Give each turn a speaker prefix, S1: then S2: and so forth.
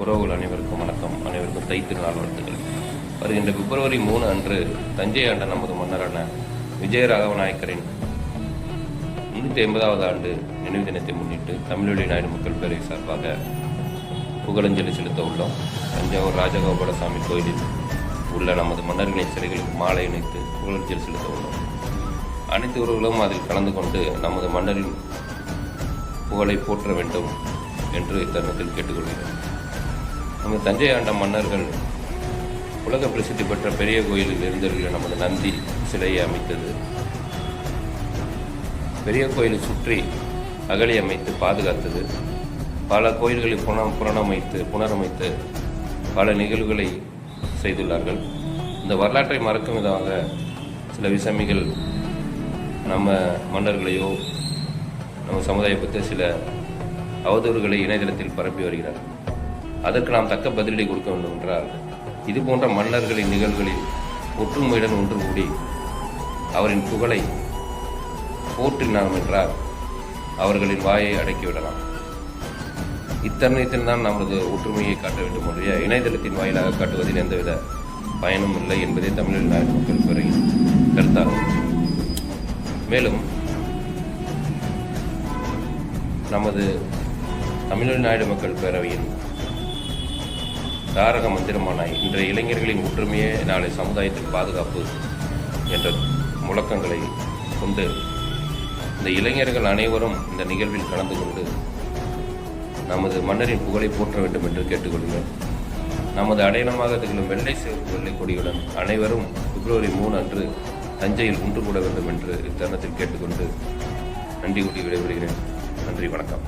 S1: உறவுகள் அனைவருக்கும் வணக்கம். அனைவருக்கும் தை திருநாள் வாழ்த்துக்கள். வருகின்ற பிப்ரவரி மூணு அன்று தஞ்சை ஆண்ட நமது மன்னரான விஜயராகவ நாயக்கரின் முன்னூற்றி ஐம்பதாவது ஆண்டு நினைவு தினத்தை முன்னிட்டு தமிழொலி நாயுடு மக்கள் பேரவை சார்பாக புகழஞ்சலி செலுத்த உள்ளோம். தஞ்சாவூர் ராஜகோபாலசாமி கோயிலில் உள்ள நமது மன்னர்களின் சிலைகளுக்கு மாலை இணைத்து புகழஞ்சலி செலுத்த உள்ளோம். அனைத்து உறவுகளும் அதில் கலந்து கொண்டு நமது மன்னரின் புகழை போற்ற வேண்டும் என்று இத்தருணத்தில் கேட்டுக்கொள்கிறேன். நம்ம தஞ்சை ஆண்ட மன்னர்கள் உலக பிரசித்தி பெற்ற பெரிய கோயிலில் இருந்தவர்கள் நமது நந்தி சிலையை அமைத்தது. பெரிய கோயிலை சுற்றி அகழி அமைத்து பாதுகாத்தது. பல கோயில்களை புன புனரமைத்து புனரமைத்து பல நிகழ்வுகளை செய்துள்ளார்கள். இந்த வரலாற்றை மறக்கும் விதமாக சில விசமிகள் நம்ம மன்னர்களையோ நம்ம சமுதாயம் சில அவதூறுகளை இணையதளத்தில் பரப்பி வருகிறார்கள். அதற்கு நாம் தக்க பதிலடி கொடுக்க வேண்டும் என்றால் இது போன்ற மன்னர்களின் நிகழ்வுகளில் ஒற்றுமையுடன் ஒன்று கூடி அவரின் புகழை போற்றினாம் என்றால் அவர்களின் வாயை அடக்கிவிடலாம் இத்தருணத்தில் தான் நமது ஒற்றுமையை காட்ட வேண்டும் ஒழிய இணையதளத்தின் வாயிலாக காட்டுவதில் எந்தவித பயனும் இல்லை என்பதே தமிழில் நாட்டு மக்கள் துறையின் கருத்தாகும். மேலும் நமது தமிழ்நாடு மக்கள் பேரவையின் தாரக மந்திரமான இன்றைய இளைஞர்களின் ஒற்றுமையே நாளை சமுதாயத்தின் பாதுகாப்பு என்ற முழக்கங்களை கொண்டு இந்த இளைஞர்கள் அனைவரும் இந்த நிகழ்வில் கலந்து கொண்டு நமது மன்னரின் புகழை போற்ற வேண்டும் என்று கேட்டுக்கொள்கிறேன் நமது அடையாளமாக திகழும் வெள்ளை சிவப்பு வெள்ளை கொடியுடன் அனைவரும் பிப்ரவரி மூணு அன்று தஞ்சையில் ஒன்று கூட வேண்டும் என்று இத்தருணத்தில் கேட்டுக்கொண்டு நன்றி கூட்டி விடைபெறுகிறேன். நன்றி வணக்கம்.